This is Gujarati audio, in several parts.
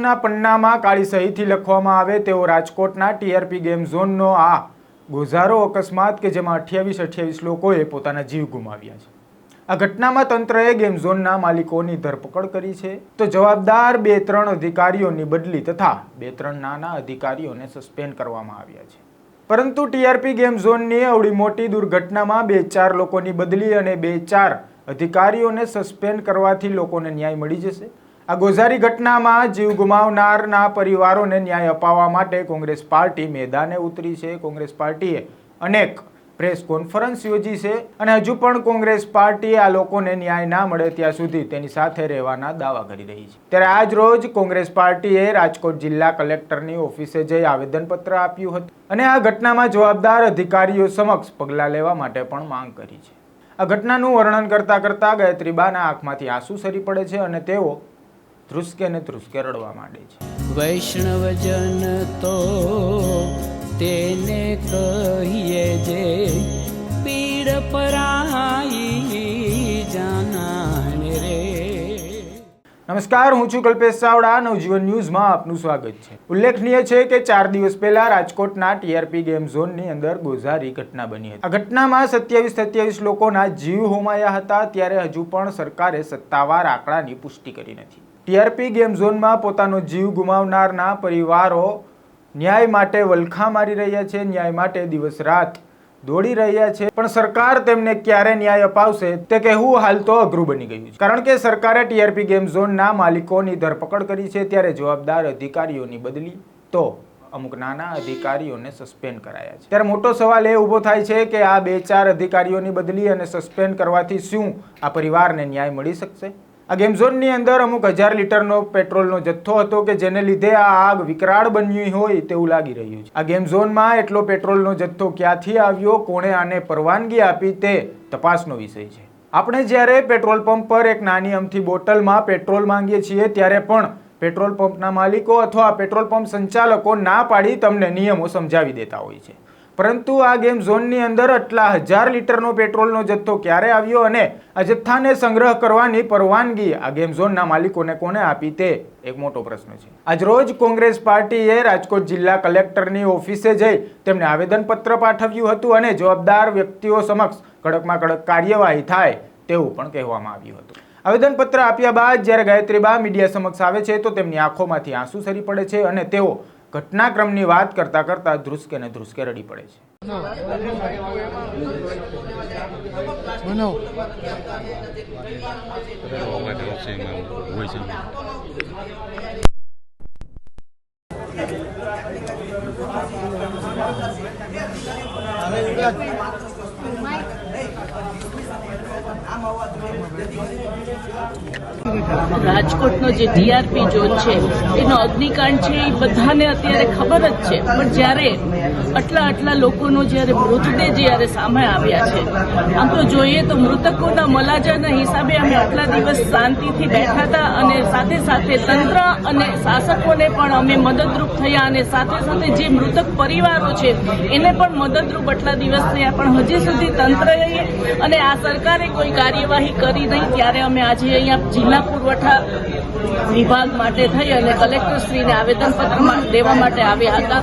ઇતિહાસના પન્નામાં કાળી સહીથી લખવામાં આવે તેવો રાજકોટના ટીઆરપી ગેમ ઝોનનો આ ગોઝારો અકસ્માત કે જેમાં અઠ્યાવીસ અઠ્યાવીસ લોકોએ પોતાના જીવ ગુમાવ્યા છે. આ ઘટનામાં તંત્રએ ગેમ ઝોનના માલિકોની ધરપકડ કરી છે. તો જવાબદાર બે ત્રણ અધિકારીઓની બદલી તથા બે ત્રણ નાના અધિકારીઓને સસ્પેન્ડ કરવામાં આવ્યા છે. પરંતુ ટીઆરપી ગેમ ઝોનની અવડી મોટી દુર્ઘટનામાં બે ચાર લોકોની બદલી અને બે ચાર અધિકારીઓને સસ્પેન્ડ કરવાથી લોકોને ન્યાય મળી જશે. આ ગોઝારી ઘટનામાં જીવ ગુમાવનારના પરિવારોને ન્યાય અપાવવા માટે કોંગ્રેસ પાર્ટી મેદાને ઉતરી છે. કોંગ્રેસ પાર્ટીએ અનેક પ્રેસ કોન્ફરન્સ યોજી છે અને હજુ પણ કોંગ્રેસ પાર્ટી આ લોકોને ન્યાય ના મળે ત્યાં સુધી તેની સાથે રહેવાના દાવા કરી રહી છે. ત્યારે આજ રોજ કોંગ્રેસ પાર્ટીએ રાજકોટ જિલ્લા કલેક્ટરની ઓફિસે જઈ આવેદનપત્ર આપ્યું હતું અને આ ઘટનામાં જવાબદાર અધિકારીઓ સમક્ષ પગલાં લેવા માટે પણ માંગ કરી છે. આ ઘટનાનું વર્ણન કરતા કરતા ગાયત્રીબાના આંખમાંથી આંસુ સરી પડે છે અને તેઓ ધ્રુસકે ને ધ્રુસકે રડવા માંડે છે. વૈષ્ણવજન તો તેને કહીએ જે પીડ પરાઈ જાનાને રે. નમસ્કાર હું છું કલ્પેશ ચાવડા નવજીવન ન્યૂઝમાં આપનું સ્વાગત છે. ઉલ્લેખનીય છે કે ચાર દિવસ પહેલા રાજકોટના ટીઆરપી ગેમ ઝોનની અંદર ગોઝારી ઘટના બની હતી. આ ઘટનામાં સત્યાવીસ સત્યાવીસ લોકોના જીવ હોમાયા હતા ત્યારે હજુ પણ સરકારે સત્તાવાર આંકડાની પુષ્ટિ કરી નથી. ટીઆરપી ગેમ ઝોનમાં પોતાનો જીવ ગુમાવનારના પરિવારો ન્યાય માટે વલખા મારી રહ્યા છે, ન્યાય માટે દિવસ રાત દોડી રહ્યા છે. પણ સરકાર તેમને ક્યારે ન્યાય અપાવશે તે કહેવું હાલ તો અઘરું બની ગયું છે. કારણ કે સરકારે ટીઆરપી ગેમ ઝોનના માલિકોની ધરપકડ કરી છે, ત્યારે જવાબદાર અધિકારીઓની બદલી તો અમુક નાના અધિકારીઓને સસ્પેન્ડ કરાયા છે. ત્યારે મોટો સવાલ એ ઊભો થાય છે કે આ બે ચાર અધિકારીઓની બદલી અને સસ્પેન્ડ કરવાથી શું આ પરિવારને ન્યાય મળી શકશે? આ ગેમ ઝોનની અંદર અમુક હજાર લીટરનો પેટ્રોલનો જથ્થો હતો કે જેને લીધે આ આગ વિકરાળ બન્યું હોય તેવું લાગી રહ્યું છે. આ ગેમ ઝોનમાં એટલો પેટ્રોલનો જથ્થો ક્યાંથી આવ્યો, કોણે આને પરવાનગી આપી તે તપાસનો વિષય છે. આપણે જ્યારે પેટ્રોલ પંપ પર એક નાની અમથી બોટલમાં પેટ્રોલ માંગીએ છીએ, ત્યારે પણ પેટ્રોલ પંપના માલિકો અથવા પેટ્રોલ પંપ સંચાલકો ના પાડી તમને નિયમો સમજાવી દેતા હોય છે. પરંતુ આ ગેમ ઝોનની અંદર આટલા હજાર લીટરનો પેટ્રોલનો જથ્થો ક્યારે આવ્યો અને આ જથ્થાને સંગ્રહ કરવાની પરવાનગી આ ગેમ ઝોનના માલિકોને કોને આપી તે? એક મોટો પ્રશ્ન છે. આજરોજ કોંગ્રેસ પાર્ટીએ રાજકોટ જિલ્લા કલેક્ટરની ઓફિસે જઈ તેમને આવેદનપત્ર પાઠવ્યું હતું અને જવાબદાર વ્યક્તિઓ સમક્ષ કડકમાં કડક કાર્યવાહી થાય તેવું પણ કહેવામાં આવ્યું હતું. આવેદનપત્ર આપ્યા બાદ જ્યારે ગાયત્રીબા મીડિયા સમક્ષ આવે છે તો તેમની આંખોમાંથી આંસુ સરી પડે છે અને તેઓ ઘટનાક્રમની વાત કરતા કરતા ધ્રુસકે ને ધ્રુસકે રડી પડે છે. હોય છે રાજકોટનો જે ડીઆરપી ઝોન છે, એનો અગ્નિકાંડ છે, એ બધાને અત્યારે ખબર જ છે. પણ જ્યારે આટલા આટલા લોકોનો જ્યારે મૃતદેહ જ્યારે સામે આવ્યા છે, આમ તો જોઈએ તો મૃતકોના મલાજાના હિસાબે અમે આટલા દિવસ શાંતિથી બેઠા હતા અને સાથે સાથે તંત્ર અને શાસકોને પણ અમે મદદરૂપ થયા અને સાથે સાથે જે મૃતક પરિવારો છે, એને પણ મદદરૂપ આટલા દિવસ થયા પણ હજી સુધી તંત્રએ અને આ સરકારે કોઈ કાર્યવાહી કરી નહીં, ત્યારે અમે આજે અહીંયા જિલ્લા પુરવઠા વિભાગ માટે થઈ અને કલેક્ટરશ્રીને આવેદનપત્ર દેવા માટે આવ્યા હતા.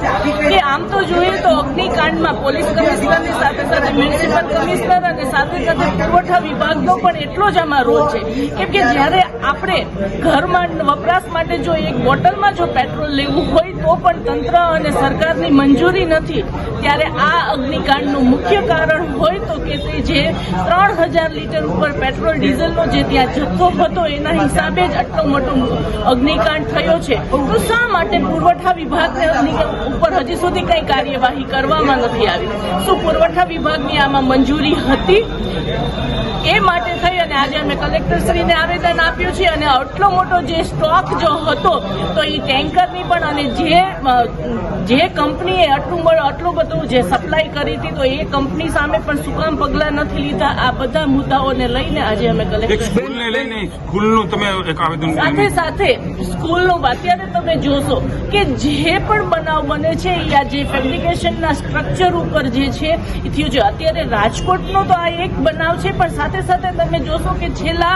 કે આમ તો જોઈએ તો અગ્નિકાંડમાં પોલીસ કમિશનરની સાથે સાથે મ્યુનિસિપલ કમિશનર અને સાથે સાથે પુરવઠા વિભાગનો પણ એટલો જ આમાં રોલ છે. કેમ કે જ્યારે આપણે ઘરમાં વપરાશ માટે જો એક બોટલમાં જો પેટ્રોલ લેવું હોય તો પણ તંત્ર અને સરકારની મંજૂરી નથી. ત્યારે આ અગ્નિકાંડનું મુખ્ય કારણ હોય તો કે તે જે ત્રણ હજાર લીટર ઉપર પેટ્રોલ, ડીઝલનો જે ત્યાં જથ્થો હતો, એના હિસાબે જ આટલો મોટો અગ્નિકાંડ થયો છે. તો શા માટે પુરવઠા અગ્નિ ઉપર હજી સુધી કઈ કાર્યવાહી કરવામાં નથી આવી? શું પુરવઠા વિભાગની આમાં મંજૂરી હતી? એ માટે થઈ અને આજે અમે કલેક્ટરશ્રીને આવેદન આપ્યું છે અને આટલો મોટો જે સ્ટોક જો હતો, તો એ ટેન્કરની પણ અને જે જે કંપનીએ આટલું આટલું બધું જે સપ્લાય કરી હતી, તો એ કંપની સામે પણ શું કામ પગલાં નથી લીધા? આ બધા મુદ્દાઓને લઈને આજે અમે કલેક્ટર લઈને સ્કૂલનું તમે એક આવેદન સાથે સાથે સ્કૂલનું અત્યારે તમે જોશો કે જે પણ બનાવ બને છે એ આ જે ફેબ્રિકેશનના સ્ટ્રક્ચર ઉપર જે છે એ થયું છે. અત્યારે રાજકોટનો તો આ એક બનાવ છે પણ સાથે સાથે તમે જોશો કે છેલ્લા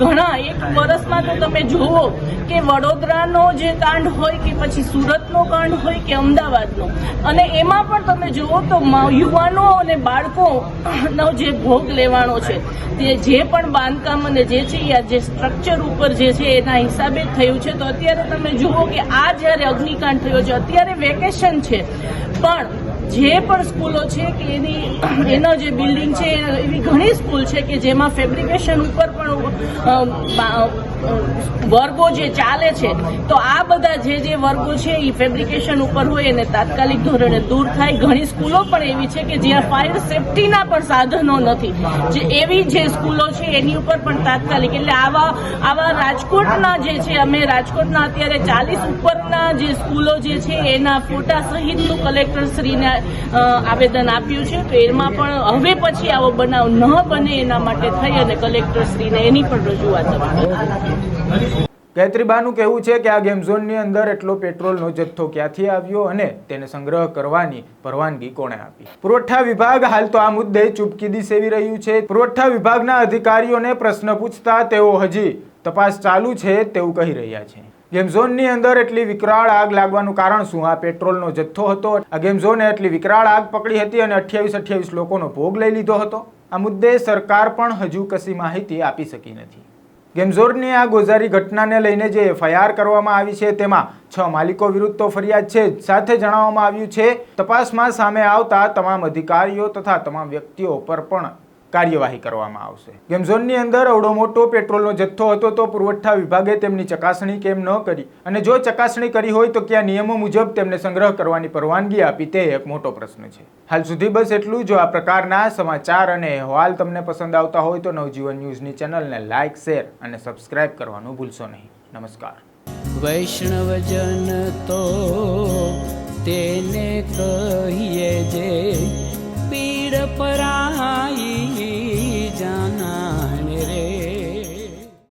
ઘણા એક વર્ષમાં તો તમે જુઓ કે વડોદરાનો જે કાંડ હોય કે પછી સુરતનો કાંડ હોય કે અમદાવાદનો. અને એમાં પણ તમે જુઓ તો યુવાનો અને બાળકોનો જે ભોગ લેવાનો છે. તે જે પણ બાંધકામ અને જે છે આ જે સ્ટ્રક્ચર ઉપર જે છે એના હિસાબે થયું છે. તો અત્યારે તમે જુઓ કે આ જ્યારે અગ્નિકાંડ થયો છે, અત્યારે વેકેશન છે. પણ જે પણ સ્કૂલો છે કે એની, એનો જે બિલ્ડિંગ છે એવી ઘણી સ્કૂલ છે કે જેમાં ફેબ્રિકેશન ઉપર પણ વર્ગો જે ચાલે છે, તો આ બધા જે જે વર્ગો છે એ ફેબ્રિકેશન ઉપર હોય એને તાત્કાલિક ધોરણે દૂર થાય. ઘણી સ્કૂલો પણ એવી છે કે જ્યાં ફાયર સેફટીના પણ સાધનો નથી. જે એવી જે સ્કૂલો છે, એની ઉપર પણ તાત્કાલિક. એટલે આવા આવા રાજકોટના જે છે, અમે રાજકોટના અત્યારે ચાલીસ ઉપરના જે સ્કૂલો જે છે, એના ફોટા સહિતનું કલેક્ટરશ્રીને આવેદન આપ્યું છે. તો એમાં પણ હવે પછી આવો બનાવ ન બને એના માટે થઈ અને કલેક્ટરશ્રીને એની પણ રજૂઆત હતી કહેવું છે કે આ ગેમ ઝોનની અંદર એટલો પેટ્રોલનો જથ્થો ક્યાંથી આવ્યો અને તેને સંગ્રહ કરવાની પરવાનગી કોણે આપી? પુરવઠા વિભાગ હાલ તો આ મુદ્દે ચૂપકીદી સેવી રહ્યું છે. પુરવઠા વિભાગના અધિકારીઓને પ્રશ્ન પૂછતા તેઓ હજી તપાસ ચાલુ છે તેવું કહી રહ્યા છે. ગેમ ઝોનની અંદર એટલી વિકરાળ આગ લાગવાનું કારણ શું? આ પેટ્રોલનો જથ્થો હતો. આ ગેમ ઝોને એટલી વિકરાળ આગ પકડી હતી અને અઠ્યાવીસ અઠ્યાવીસ લોકોનો ભોગ લઈ લીધો હતો. આ મુદ્દે સરકાર પણ હજુ કશી માહિતી આપી શકી નથી. ગેમઝોરની આ ગોઝારી ઘટનાને લઈને જે એફઆઈઆર કરવામાં આવી છે, તેમાં છ માલિકો વિરુદ્ધ તો ફરિયાદ છે સાથે જણાવવામાં આવ્યું છે, તપાસમાં સામે આવતા તમામ અધિકારીઓ તથા તમામ વ્યક્તિઓ પર પણ કાર્યવાહી કરવામાં આવશે. ગેમઝોનની અંદર અવડો મોટો પેટ્રોલનો જથ્થો હતો તો પુરવઠા વિભાગે તેમની ચકાસણી કેમ ન કરી અને જો ચકાસણી કરી હોય તો કયા નિયમો મુજબ તેમને સંગ્રહ કરવાની પરવાનગી આપી તે એક મોટો પ્રશ્ન છે. હાલ સુધી બસ એટલું જો. આ પ્રકારના સમાચાર અને અહેવાલ તમને પસંદ આવતા હોય તો નવજીવન ન્યૂઝની ચેનલને લાઇક શેર અને સબસ્ક્રાઇબ કરવાનું ભૂલશો નહીં. નમસ્કાર. વૈષ્ણવજન તો તેને કહીએ જે પરાઈ